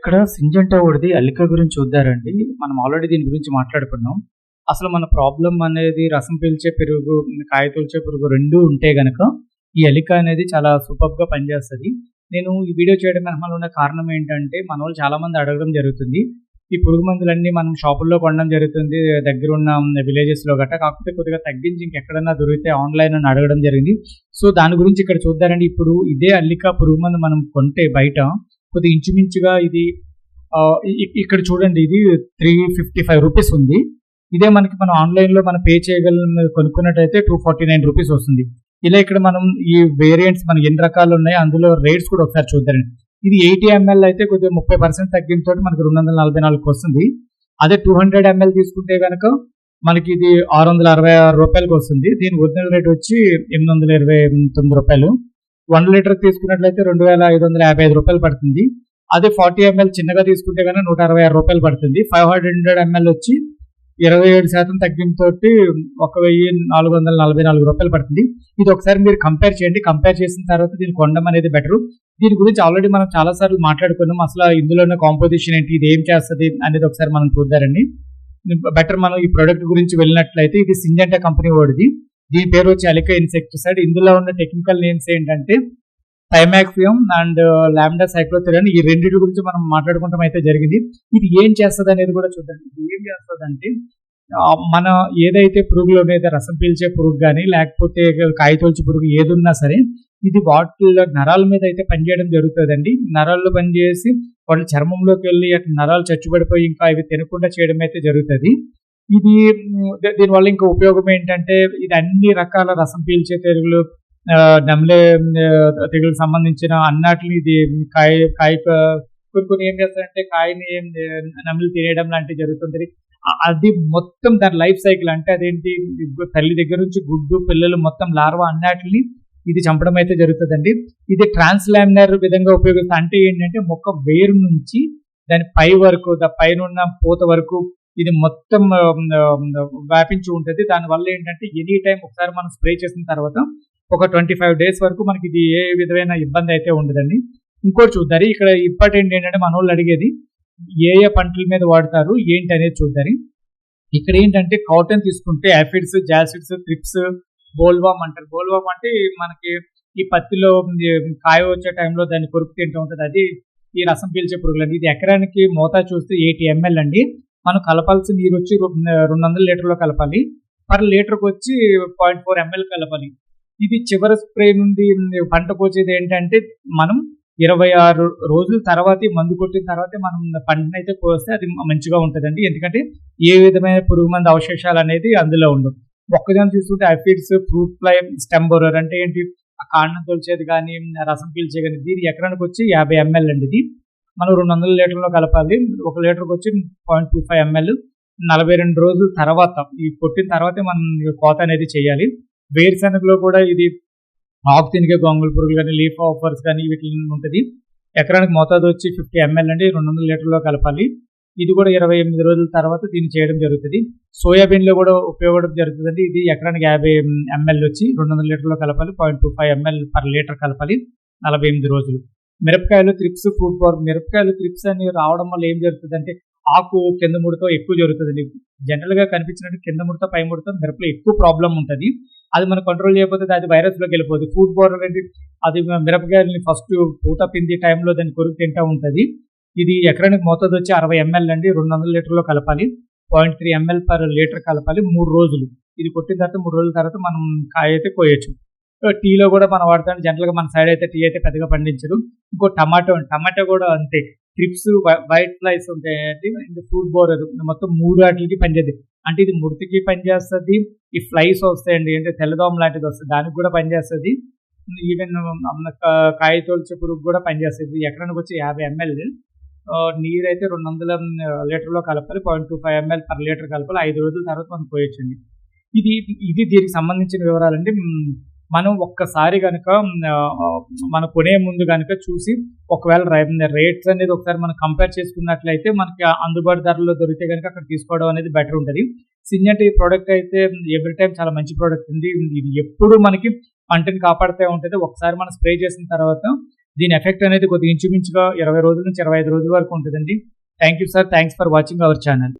ఇక్కడ సింజంటా ఒకటిది అల్లిక గురించి చూద్దారండి. మనం ఆల్రెడీ దీని గురించి మాట్లాడుకున్నాం. అసలు మన ప్రాబ్లం అనేది రసం పీల్చే పెరుగు కాయ తూల్చే పురుగు రెండు ఉంటే గనక ఈ అలిక అనేది చాలా సూపర్గా పనిచేస్తుంది. నేను ఈ వీడియో చేయడం వెనకాల ఉన్న కారణం ఏంటంటే మన వాళ్ళు చాలా మంది అడగడం జరుగుతుంది. ఈ పురుగు మందులన్నీ మనం షాపుల్లో కొనడం జరుగుతుంది దగ్గర ఉన్న విలేజెస్లో గట్రా. కాకపోతే కొద్దిగా తగ్గించి ఇంకెక్కడన్నా దొరికితే ఆన్లైన్ అని అడగడం జరిగింది. సో దాని గురించి ఇక్కడ చూద్దారండి. ఇప్పుడు ఇదే అల్లిక పురుగు మందు మనం కొంటే బయట కొద్దిగా ఇంచుమించుగా ఇది ఇక్కడ చూడండి ఇది త్రీ ఫిఫ్టీ ఫైవ్ రూపీస్ ఉంది. ఇదే మనకి మనం ఆన్లైన్లో మనం పే చేయగలం కొనుక్కున్నట్టయితే టూ ఫార్టీ నైన్ రూపీస్ వస్తుంది. ఇలా ఇక్కడ మనం ఈ వేరియంట్స్ మనకి ఎన్ని రకాలు ఉన్నాయి అందులో రేట్స్ కూడా ఒకసారి చూద్దారండి ఇది ఎయిటీ ఎంఎల్ అయితే కొద్దిగా ముప్పై పర్సెంట్ తగ్గింతో మనకి రెండు వందల నలభై నాలుగు వస్తుంది. అదే టూ హండ్రెడ్ ఎంఎల్ తీసుకుంటే కనుక మనకి ఇది ఆరు వందల అరవై ఆరు రూపాయలకు వస్తుంది. దీని ఒరిజినల్ రేట్ వచ్చి ఎనిమిది వందల ఇరవై తొమ్మిది రూపాయలు. వన్ లీటర్ తీసుకున్నట్లయితే రెండు వేల ఐదు వందల యాభై ఐదు రూపాయలు పడుతుంది. అదే ఫార్టీ ఎంఎల్ చిన్నగా తీసుకుంటే కనుక నూట అరవై ఆరు రూపాయలు పడుతుంది. ఫైవ్ హండ్రెడ్ ఎంఎల్ వచ్చి ఇరవై ఏడు శాతం తగ్గింపుతోటి ఒక వెయ్యి నాలుగు వందల నలభై నాలుగు రూపాయలు పడుతుంది. ఇది ఒకసారి మీరు కంపేర్ చేయండి. కంపేర్ చేసిన తర్వాత దీన్ని కొనడం అనేది బెటర్. దీని గురించి ఆల్రెడీ మనం చాలా సార్లు మాట్లాడుకున్నాం. అసలు ఇందులో ఉన్న కాంపోజిషన్ ఏంటి? ఇది ఏం చేస్తుంది అనేది ఒకసారి మనం చూద్దారండి. బెటర్ మనం ఈ ప్రోడక్ట్ గురించి వెళ్ళినట్లయితే ఇది సింజంటా కంపెనీ వాడిది దీని పేరు వచ్చి అలికా ఇన్సెక్టిసైడ్ ఇందులో ఉన్న టెక్నికల్ నేమ్స్ ఏంటంటే థైమాక్సియం అండ్ లాండా సైక్లోథెరన్ ఈ రెండింటి గురించి మనం మాట్లాడుకుంటాం అయితే జరిగింది. ఇది ఏం చేస్తుంది అనేది కూడా చూద్దాం. ఇది ఏం చేస్తుంది అంటే మన ఏదైతే పురుగులు ఉన్నాయో రసం పీల్చే పురుగు కానీ లేకపోతే కాయతోల్చి పురుగు ఏదున్నా సరే ఇది వాటిల్లో నరాల మీద అయితే పనిచేయడం జరుగుతుందండి. నరాల్లో పనిచేసి వాళ్ళ చర్మంలోకి వెళ్ళి నరాలు చచ్చుబడిపోయి ఇంకా అవి తినకుండా చేయడం అయితే జరుగుతుంది. ఇది దీనివల్ల ఇంకా ఉపయోగం ఏంటంటే ఇది అన్ని రకాల రసం పీల్చే తెగులు నెమలే నమిలే తెగులకు సంబంధించిన అన్నట్లు ఇది కాయ కాయ కొన్ని కొన్ని ఏం చేస్తారంటే కాయని ఆ, నమిలి తినేయడం లాంటివి జరుగుతుంది అది మొత్తం దాని లైఫ్ సైకిల్ అంటే అదేంటి తల్లి దగ్గర నుంచి గుడ్డు పిల్లలు మొత్తం లార్వా అన్నట్లని ఇది చంపడం అయితే జరుగుతుందండి. ఇది ట్రాన్స్లామినర్ విధంగా ఉపయోగిస్తుంది అంటే ఏంటంటే మొక్క వేరు నుంచి దాని పై వరకు దా పైన ఉన్న పూత వరకు ఇది మొత్తం వ్యాపించి ఉంటుంది. దానివల్ల ఏంటంటే ఎనీ టైం ఒకసారి మనం స్ప్రే చేసిన తర్వాత ఒక ట్వంటీ ఫైవ్ డేస్ వరకు మనకి ఇది ఏ విధమైన ఇబ్బంది అయితే ఉండదండి. ఇంకోటి చూద్దారు ఇక్కడ ఇంపార్టెంట్ ఏంటంటే మన వాళ్ళు అడిగేది ఏ ఏ పంటల మీద వాడతారు ఏంటి అనేది చూద్దారు. ఇక్కడ ఏంటంటే కాటన్ తీసుకుంటే యాఫిడ్స్ జాసిడ్స్ ట్రిప్స్ బోల్వామ్ అంటారు. బోల్వామ్ అంటే మనకి ఈ పత్తిలో కాయ వచ్చే టైంలో దాన్ని కొరుకు తింటూ ఉంటుంది. అది ఈ రసం పీల్చే పురుగులు ఇది ఎకరానికి మోతా చూస్తే ఎయిటీ ఎంఎల్ అండి. మనం కలపాల్సిన నీరు వచ్చి రెండు వందల లీటర్లో కలపాలి. పర్ లీటర్కి వచ్చి పాయింట్ ఫోర్ ఎంఎల్ కలపాలి. ఇది చివరి స్ప్రే నుండి పంట కోసేది ఏంటంటే మనం ఇరవై ఆరు రోజుల తర్వాత మందు కొట్టిన తర్వాత మనం పంటను అయితే కోస్తే అది మంచిగా ఉంటుందండి. ఎందుకంటే ఏ విధమైన పురుగు మంది అవశేషాలు అనేది అందులో ఉండవు. మొక్కజొన్న తీసుకుంటే aphids fruit fly stem borer అంటే ఏంటి? ఆ కాండం తొలిచేది కానీ రసం పీల్చే కానీ దీని ఎకరానికి వచ్చి యాభై ఎంఎల్ అండి ఇది. మనం రెండు వందల లీటర్లో కలపాలి. ఒక లీటర్కి వచ్చి పాయింట్ టూ ఫైవ్ ఎంఎల్ నలభై రెండు రోజుల తర్వాత ఈ కొట్టిన తర్వాతే మనం కోత అనేది చేయాలి. వేరుశనగలో కూడా ఇది ఆకు తినిగే గొంగుల పురుగులు కానీ లీఫ్ ఆఫర్స్ కానీ వీటి ఉంటుంది. ఎకరానికి మోతాదు వచ్చి ఫిఫ్టీ ఎంఎల్ అండి రెండు వందల లీటర్లో కలపాలి. ఇది కూడా ఇరవై ఎనిమిది రోజుల తర్వాత దీన్ని చేయడం జరుగుతుంది. సోయాబీన్లో కూడా ఉపయోగపడడం జరుగుతుందండి. ఇది ఎకరానికి యాభై ఎంఎల్ వచ్చి రెండు వందల లీటర్లో కలపాలి point two five ML per litre కలపాలి నలభై ఎనిమిది రోజులు. మిరపకాయలు త్రిప్స్ ఫుడ్ పవర్ మిరపకాయలు త్రిప్స్ అని రావడం వల్ల ఏం జరుగుతుంది అంటే ఆకు కింద ముడత ఎక్కువ జరుగుతుంది. జనరల్గా కనిపించినట్టు కింద ముడత పై ముడత మిరపలో ఎక్కువ ప్రాబ్లం ఉంటుంది. అది మనం కంట్రోల్ చేయకపోతే అది వైరస్లోకి వెళ్ళిపోతుంది ఫుడ్ పౌడర్ అనేది అది మిరపకాయలని ఫస్ట్ పూత పిండి టైంలో దాన్ని కొరికి తింటూ ఉంటుంది. ఇది ఎకరానికి మోతాదు వచ్చి అరవై ఎంఎల్ అండి. రెండు వందల లీటర్లో కలపాలి. Point three ML per litre కలపాలి. మూడు రోజులు. ఇది కొట్టిన తర్వాత మూడు రోజుల తర్వాత మనం కాయ అయితే కోయచ్చు. టీలో కూడా మనం వాడతాం. జనరల్గా మన సైడ్ అయితే టీ అయితే పెద్దగా పండించరు. ఇంకో టమాటో టమాటో కూడా అంతే. ట్రిప్స్ వైట్ ఫ్లైస్ ఉంటాయండి. ఇంకా ఫుడ్ బోరర్ మొత్తం మూడు వాటికి పనిచేది. అంటే ఇది ముడతకి పనిచేస్తుంది. ఈ ఫ్లైస్ వస్తాయండి. అంటే తెల్లదోమ లాంటిది వస్తుంది. దానికి కూడా పనిచేస్తుంది. ఈవెన్ కాయ తోల్చే పురుగు కూడా పనిచేస్తుంది. ఎకరానికి వచ్చి యాభై ఎంఎల్. నీరు అయితే రెండు వందల లీటర్లో కలపాలి. Point two five ML per litre కలపాలి. ఐదు రోజుల తర్వాత మనం పోయొచ్చండి. ఇది ఇది దీనికి సంబంధించిన వివరాలండి. మనం ఒక్కసారి కనుక మనం కొనే ముందు కనుక చూసి ఒకవేళ రేట్స్ అనేది ఒకసారి మనం కంపేర్ చేసుకున్నట్లయితే మనకి అందుబాటు ధరలో దొరికితే కనుక అక్కడ తీసుకోవడం అనేది బెటర్ ఉంటుంది. సింజంట్ ఈ ప్రోడక్ట్ అయితే ఎవ్రీ టైం చాలా మంచి ప్రోడక్ట్ ఉంది. ఇది ఎప్పుడు మనకి పంటని కాపాడుతూ ఉంటుంది. ఒకసారి మనం స్ప్రే చేసిన తర్వాత దీని ఎఫెక్ట్ అనేది కొద్దిగా ఇంచుమించుగా ఇరవై రోజుల నుంచి ఇరవై ఐదు రోజుల వరకు ఉంటుందండి. Thank you sir thanks for watching our channel